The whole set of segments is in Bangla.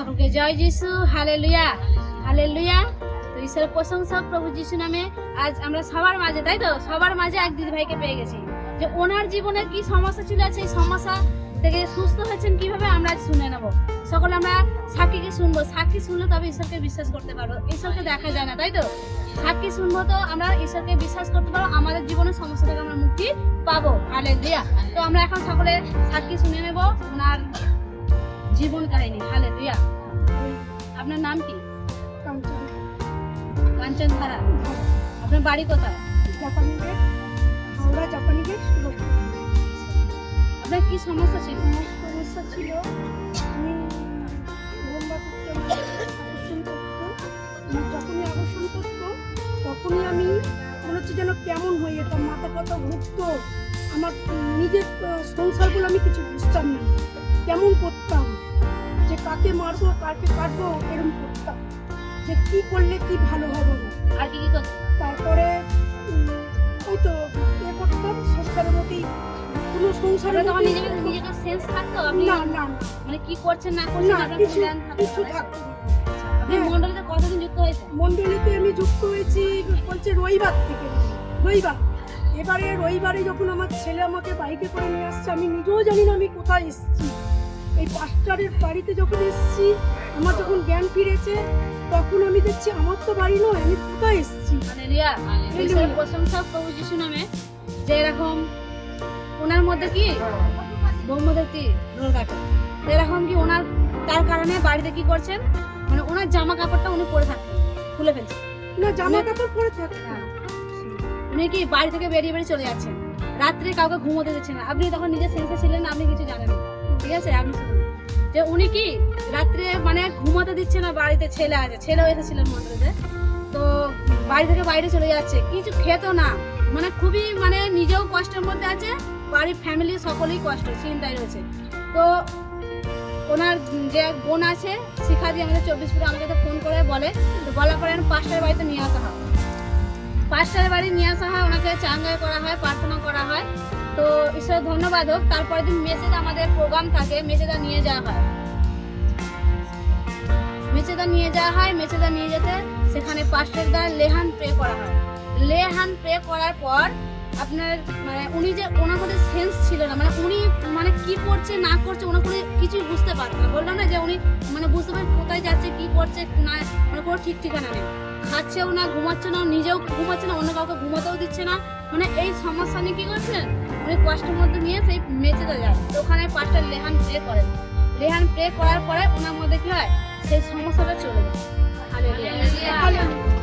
সকলকে জয় যিশু হালে লুয়া হালে তো ঈশ্বরের প্রশংসা, প্রভু যিশু নামে আজ আমরা সবার মাঝে, তাই তো? সবার মাঝে এক দিদি ভাইকে পেয়ে গেছি। যে ওনার জীবনে কি সমস্যা ছিল, সেই সমস্যা থেকে সুস্থ হয়েছেন কীভাবে, আমরা আজ শুনে নেব। সকলে আমরা সাক্ষীকে শুনব। সাক্ষী শুনলে তবে ঈশ্বরকে বিশ্বাস করতে পারব। ঈশ্বরকে দেখা যায় না, তাই তো? সাক্ষী শুনব তো আমরা ঈশ্বরকে বিশ্বাস করতে পারব, আমাদের জীবনের সমস্যা থেকে আমরা মুক্তি পাবো। হালে তো আমরা এখন সকলে সাক্ষী শুনে নেব। ওনার জীবন কাহিনী। হালে দিয়া আপনার নাম কি? কাঞ্চন। ধারা আপনার বাড়ি কোথায়? জাপানি গেট হাওড়া জাপানি গেট আপনার কি সমস্যা ছিল? আমার সমস্যা ছিল আমি আকর্ষণ করতো যখনই আকর্ষণ করতো তখনই আমি মনে হচ্ছে যেন কেমন হয়ে যেতাম মাথা কথা ঘুরতো। আমার নিজের সংসারগুলো আমি কিছু বুঝতাম না। কেমন করতাম? কাকে মারবো কাকে কাটবো এরকম করতাম। যে কি করলে কি ভালো হবে? আর কি তারপরে ওই তো এ করতাম সংসারের মধ্যেই কোনো সংসারে তখন নিজেকে নিজেকে সেন্স থাকতো? আপনি না না। মানে কি করছেন না করছেন আপনার কিছু থাকতো কিছু? থাকতো। আপনি হ্যাঁ। মন্ডলীতে কতদিন যুক্ত হয়েছে মণ্ডলীতে আমি যুক্ত হয়েছি বলছে রবিবার থেকে। রবিবার। এবারে রবিবারে যখন আমার ছেলে আমাকে বাইকে করে নিয়ে আসছে আমি নিজেও জানি না আমি কোথায় এসেছি। এই পাস্টারের বাড়িতে যখন এসেছি আমার যখন জ্ঞান ফিরেছে তখন আমি দেখছি আমার তো বাড়ি নয় আমি কোথায় এসেছি? হালেলুয়া ঈশ্বরের প্রশংসা প্রভু যিশু নামে যে এরকম ওনার মধ্যে কি? রোল কাটে তো এরকম কি ওনার তার কারণে বাড়িতে কি করছেন? মানে ওনার জামা কাপড়টা উনি পরে থাকতেন খুলে ফেলছেন। না জামা কাপড় পরে থাকতো উনি কি বাড়ি থেকে বেরিয়ে বেরিয়ে চলে যাচ্ছেন? রাত্রে কাউকে ঘুমোতে দিচ্ছেন আপনি তখন নিজের সেন্সে ছিলেন আপনি কিছু জানেন না। ঠিক আছে? শুনুন যে উনি কি রাত্রে মানে ঘুমোতে দিচ্ছে না বাড়িতে, ছেলে আছে, ছেলেও এসেছিলেন মন্দিরে তো বাড়ি থেকে বাইরে চলে যাচ্ছে, কিছু খেতো না। মানে খুবই মানে নিজেও কষ্টের মধ্যে আছে, বাড়ির ফ্যামিলি সকলেই কষ্ট চিন্তায় রয়েছে। তো ওনার যে বোন আছে শিখা দিয়ে আমাদের চব্বিশ ফুটে আমাকে ফোন করে বলে তো বলার পরে পাঁচটার বাড়িতে নিয়ে আসা হয়। পাঁচটার বাড়ি নিয়ে আসা হয়, ওনাকে চাঙ্গাই করা হয়, প্রার্থনা করা হয়। তো ঈশ্বরের ধন্যবাদ হোক, তারপরের দিন মেসেজ আমাদের প্রোগ্রাম থাকে মেসেজা নিয়ে যাওয়া হয়। মেচেদা নিয়ে যাওয়া হয়, মেচেদা নিয়ে যেতে সেখানে পাস্টার দ্বারা লেহান প্রে করা হয়। লেহান প্রে করার পর আপনার মানে উনি যে ওনার মধ্যে সেন্স ছিল না মানে উনি মানে কি করছে, না করছে, ওনার কোনো কিছুই বুঝতে পারবে না। বললাম না যে উনি মানে বুঝতে পারেন কোথায় যাচ্ছে, কি করছে, না মানে কোনো ঠিক ঠিকানা নেই। খাচ্ছেও না ঘুমাচ্ছে না, নিজেও ঘুমাচ্ছে না, অন্য কাউকে ঘুমাতেও দিচ্ছে না। মানে এই সমস্যা নিয়ে কি করছেন উনি কষ্টের মধ্যে নিয়ে সেই মেচেদা যায়। তো ওখানে পাঁচটা লেহান প্রে করেন লেহান প্রে করার পরে ওনার মধ্যে কি হয়? সেই সমস্যাটা চলে যায়।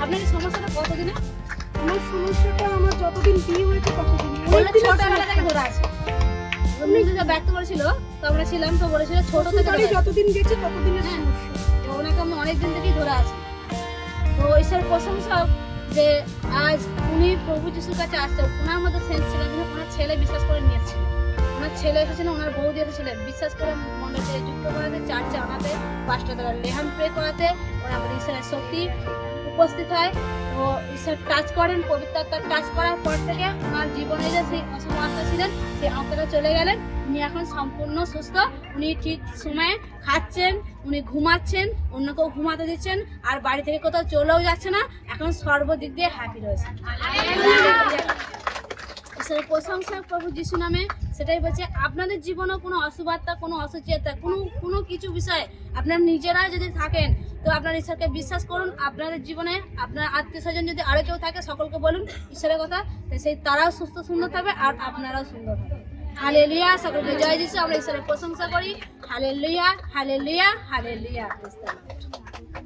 আপনার সমস্যাটা কতদিনে? আমার সমস্যাটা আমার যতদিন বিয়ে হয়েছে ততদিন। ছোটবেলা থেকে। ধরে আছে। উনি যেটা ব্যক্ত করেছিল তো আমরা ছিলাম তো বলেছিল ছোট থেকে। যতদিন গেছি ততদিনের হ্যাঁ। সমস্যা। ওনাকে আমি অনেক দিন থেকেই ধরে আছি। তো ঈশ্বর প্রশংসা যে আজ প্রভু যিশুর কাছে আসছে, ওনার মধ্যে সেন্স ছিল, কিন্তু ওনার ছেলে বিশ্বাস করে নিয়েছিল ওনার ছেলে এসেছিলেন ওনার বৌদি এসেছিলেন বিশ্বাস করে মন্ডলকে যুক্ত করাতে, চার্চে আনাতে পাঁচটা দ্বারা লেহান প্রে করাতে ওনার মধ্যে ঈশ্বরের শক্তি উপস্থিত হয়, ও ঈশ্বর টাচ করেন পবিত্রতার টাচ করার পর থেকে জীবনে যে সেই অশুভ ছিলেন সেই আত্মাটা চলে গেলেন। উনি এখন সম্পূর্ণ সুস্থ। উনি ঠিক সময়ে খাচ্ছেন, উনি ঘুমাচ্ছেন, অন্য কেউ ঘুমাতে দিচ্ছেন, আর বাড়ি থেকে কোথাও চলেও যাচ্ছে না। এখন সর্বদিক দিয়ে হ্যাপি রয়েছে। ঈশ্বরের প্রশংসা প্রভু যিশু নামে, সেটাই বলছে, আপনাদের জীবনেও কোনো অশুভাত্মা কোনো অসুচিতা, কোনো কোনো কিছু বিষয়ে আপনার নিজেরা যদি থাকেন তো আপনার ঈশ্বরকে বিশ্বাস করুন আপনাদের জীবনে আপনার আত্মীয় স্বজন যদি আরও কেউ থাকে, সকলকে বলুন ঈশ্বরের কথা সেই তারাও সুস্থ সুন্দর থাকবে আর আপনারাও সুন্দর থাকবে। হালে লুইয়া সকলকে জয় যিশু, আমরা ঈশ্বরের প্রশংসা করি। হালে লুইয়া হালে লুইয়া হালে লুইয়া